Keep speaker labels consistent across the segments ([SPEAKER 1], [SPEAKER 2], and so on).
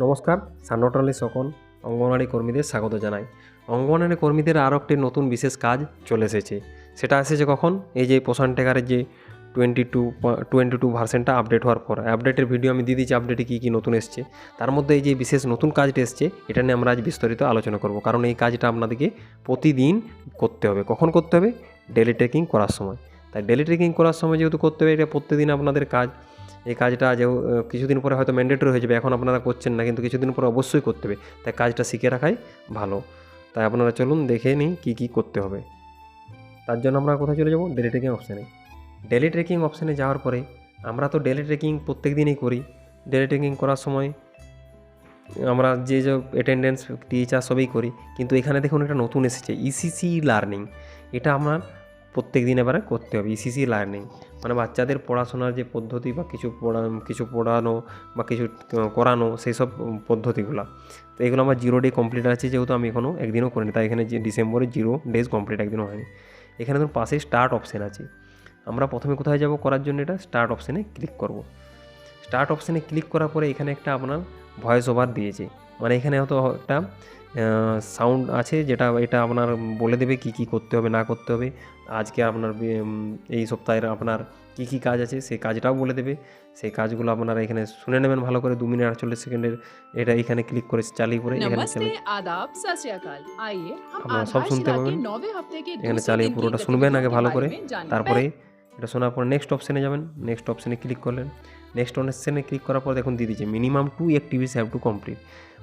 [SPEAKER 1] নমস্কার সান্নটালি সকল অঙ্গনওয়াড়ি কর্মীদের স্বাগত জানাই। অঙ্গনওয়াড়ি কর্মীদের আরও একটি নতুন বিশেষ কাজ চলে এসেছে। সেটা এসেছে কখন? এই যে পোষণ টেকারের যে টোয়েন্টি টু টোয়েন্টি টু ভার্সেনটা আপডেট হওয়ার পর। আপডেটের ভিডিও আমি দিয়ে দিচ্ছি আপডেটে কী কী নতুন এসছে। তার মধ্যে এই যে বিশেষ নতুন কাজটা এসছে, এটা নিয়ে আমরা আজ বিস্তারিত আলোচনা করব। কারণ এই কাজটা আপনাদেরকে প্রতিদিন করতে হবে। কখন করতে হবে? ডেলি ট্রেকিং করার সময়। তাই ডেলি ট্রেকিং করার সময় যেহেতু করতে হবে, এটা প্রত্যেকদিন আপনাদের কাজ এই কাজটা যে কিছুদিন পরে হয়তো ম্যান্ডেটরি হয়ে যাবে, এখন আপনারা করছেন না, কিন্তু কিছুদিন পরে অবশ্যই করতে হবে। তাই কাজটা শিখে রাখাই ভালো। তাই আপনারা চলুন দেখে নিই কী কী করতে হবে। তার জন্য আমরা কোথায় চলে যাব? ডেলি ট্রেকিং অপশানে ডেলি ট্রেকিং অপশানে যাওয়ার পরে আমরা তো ডেলি ট্রেকিং প্রত্যেক দিনই করি। ডেলি ট্রেকিং করার সময় আমরা যে যে অ্যাটেন্ডেন্স টিচার সবই করি। কিন্তু এখানে দেখুন একটা নতুন এসেছে ইসিসি লার্নিং এটা আপনার প্রত্যেক দিন এবারে করতে হবে ইসিসি লার্নিং মানে বাচ্চাদের পড়াশোনার যে পদ্ধতি বা কিছু পড়া, কিছু পড়ানো বা কিছু করানো সেই সব পদ্ধতিগুলো। তো এগুলো আমার জিরো ডে কমপ্লিট আছে যেহেতু আমি এখনও একদিনও করিনি, তাই এখানে যে ডিসেম্বরে জিরো ডেজ কমপ্লিট একদিনও হয়নি। এখানে ধরুন পাশে স্টার্ট অপশান আছে। আমরা প্রথমে কোথায় যাব করার জন্য এটা স্টার্ট অপশানে ক্লিক করব। স্টার্ট অপশানে ক্লিক করার পরে এখানে একটা আপনার ভয়েস ওভার দিয়েছে। মানে এখানে হয়তো একটা সাউন্ড আছে যেটা এটা আপনার বলে দেবে কি কি করতে হবে না করতে হবে। আজকে আপনার এই সপ্তাহের আপনার কি কি কাজ আছে সেই কাজটাও বলে দেবে। সেই কাজগুলো আপনারা এখানে শুনে নেবেন ভালো করে দু মিনিট আটচল্লিশ সেকেন্ডের এটা এখানে ক্লিক করে চালিয়ে পরে এখানে আপনারা
[SPEAKER 2] সব শুনতে পাবেন।
[SPEAKER 1] এখানে চালিয়ে পুরোটা শুনবেন আগে ভালো করে। তারপরে এটা শোনার পর নেক্সট অপশানে যাবেন। নেক্সট অপশানে ক্লিক করলেন। নেক্সট অপশানে ক্লিক করার পর দেখুন দিয়ে দিচ্ছে minimum two activities have to complete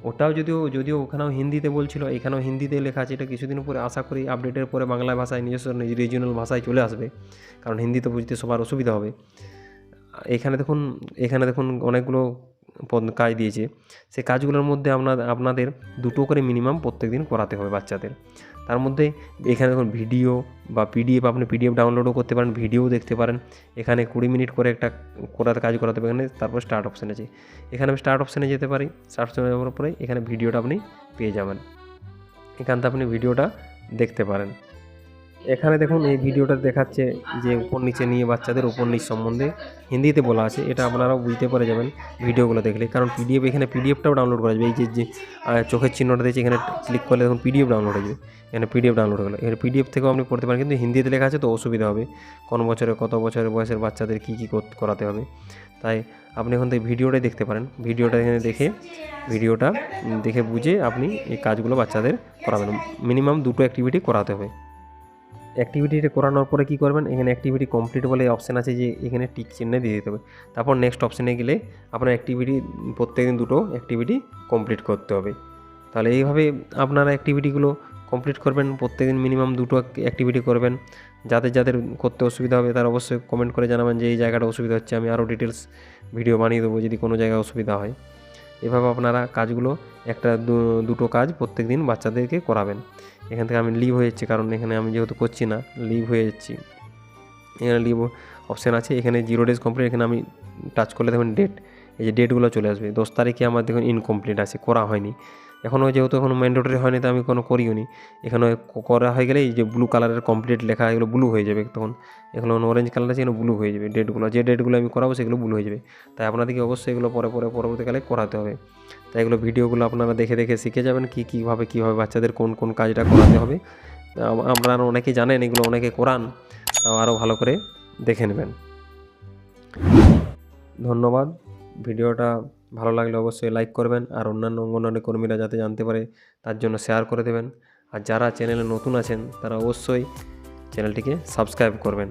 [SPEAKER 1] ওটাও যদিও যদিও ওখানেও হিন্দিতে বলছিল, এখানেও হিন্দিতে লেখা আছে, এটা কিছুদিন পরে আশা করি আপডেটের পরে বাংলা ভাষায়, নিজস্ব রিজিওনাল ভাষায় চলে আসবে। কারণ হিন্দিতে বুঝতে সবার অসুবিধা হবে। এখানে দেখুন এখানে দেখুন অনেকগুলো কাজ দিয়েছে। সেই কাজগুলোর মধ্যে আপনার আপনাদের দুটো করে মিনিমাম প্রত্যেক দিন করাতে হবে বাচ্চাদের। তার মধ্যে এখানে দেখুন ভিডিও বা পিডিএফ আপনি পিডিএফ ডাউনলোডও করতে পারেন ভিডিও দেখতে পারেন। এখানে কুড়ি মিনিট করে একটা করাতে কাজ করাতে হবে, এখানে তারপর স্টার্ট অপশান আছে। এখানে আমি স্টার্ট অপশানে যেতে পারি স্টার্ট অপশানে যাওয়ার পরে এখানে ভিডিওটা আপনি পেয়ে যাবেন। এখান থেকে আপনি ভিডিওটা দেখতে পারেন। এখানে দেখুন এই ভিডিওটা দেখাচ্ছে যে উপর নিচে নিয়ে বাচ্চাদের উপর নিচ সম্বন্ধে হিন্দিতে বলা আছে। এটা আপনারাও বুঝতে পারে যাবেন ভিডিওগুলো দেখলে। কারণ পিডিএফ এখানে পিডিএফটাও ডাউনলোড করা যাবে। এই যে যে চোখের চিহ্নটা দিয়েছে, এখানে ক্লিক করলে দেখুন পিডিএফ ডাউনলোড হয়ে যাবে। এখানে পিডিএফ ডাউনলোড হলো এখানে পিডিএফ থেকেও আপনি পড়তে পারেন, কিন্তু হিন্দিতে লেখা আছে তো অসুবিধা হবে। কোন বছরে কত বছরের বয়সের বাচ্চাদের কী কী করাতে হবে। তাই আপনি এখন থেকে ভিডিওটাই দেখতে পারেন। ভিডিওটা এখানে দেখে, ভিডিওটা দেখে বুঝে আপনি এই কাজগুলো বাচ্চাদের করাবেন। মিনিমাম দুটো অ্যাক্টিভিটি করাতে হবে। অ্যাক্টিভিটিটা করানোর পরে কী করবেন? এখানে অ্যাক্টিভিটি কমপ্লিট বলে অপশান আছে যে এখানে টিক চিহ্নে দিয়ে দিতে হবে। তারপর নেক্সট অপশানে গেলে আপনার অ্যাক্টিভিটি প্রত্যেকদিন দুটো অ্যাক্টিভিটি কমপ্লিট করতে হবে। তাহলে এইভাবে আপনারা অ্যাক্টিভিটিগুলো কমপ্লিট করবেন, প্রত্যেকদিন মিনিমাম দুটো অ্যাক্টিভিটি করবেন। যাদের যাদের করতে অসুবিধা হবে তারা অবশ্যই কমেন্ট করে জানাবেন যে এই জায়গাটা অসুবিধা হচ্ছে, আমি আরও ডিটেলস ভিডিও বানিয়ে দেবো যদি কোনো জায়গায় অসুবিধা হয়। এভাবে আপনারা কাজগুলো একটা দুটো কাজ প্রত্যেক দিন বাচ্চাদেরকে করাবেন। এখান থেকে আমি লিভ হয়ে যাচ্ছি, কারণ এখানে আমি যেহেতু করছি না লিভ হয়ে যাচ্ছি। এখানে লিভ অপশান আছে, এখানে জিরো ডেজ কমপ্লিট এখানে আমি টাচ করলে দেখুন ডেট এই যে ডেটগুলো চলে আসবে। দশ তারিখে আমার দেখুন ইনকমপ্লিট আছে, করা হয়নি। এখনও যেহেতু এখনও ম্যান্ডেটরি হয়নি, তো আমি কোনো করিও নি। এখানে করা হয়ে গেলে এই যে ব্লু কালারের কমপ্লিট লেখা, এগুলো ব্লু হয়ে যাবে তখন। এগুলো অরেঞ্জ কালার আছে, এগুলো ব্লু হয়ে যাবে। ডেটগুলো যে ডেটগুলো আমি করাবো, সেগুলো ব্লু হয়ে যাবে। তাই আপনাদেরকে অবশ্যই এগুলো পরে পরে, পরবর্তীকালে করাতে হবে। তাই এগুলো ভিডিওগুলো আপনারা দেখে দেখে শিখে যাবেন কী, কীভাবে কীভাবে বাচ্চাদের কোন কোন কাজটা করাতে হবে। আপনারা অনেকেই জানেন, এগুলো অনেকে করান, তাও আরও ভালো করে দেখে নেবেন। ধন্যবাদ। ভিডিওটা ভালো লাগলে অবশ্যই লাইক করবেন আর অন্যান্য অঙ্গনওয়াড়ি কর্মীরা যাতে জানতে পারে তার জন্য শেয়ার করে দেবেন। আর যারা চ্যানেলে নতুন আছেন, তারা অবশ্যই চ্যানেলটিকে সাবস্ক্রাইব করবেন।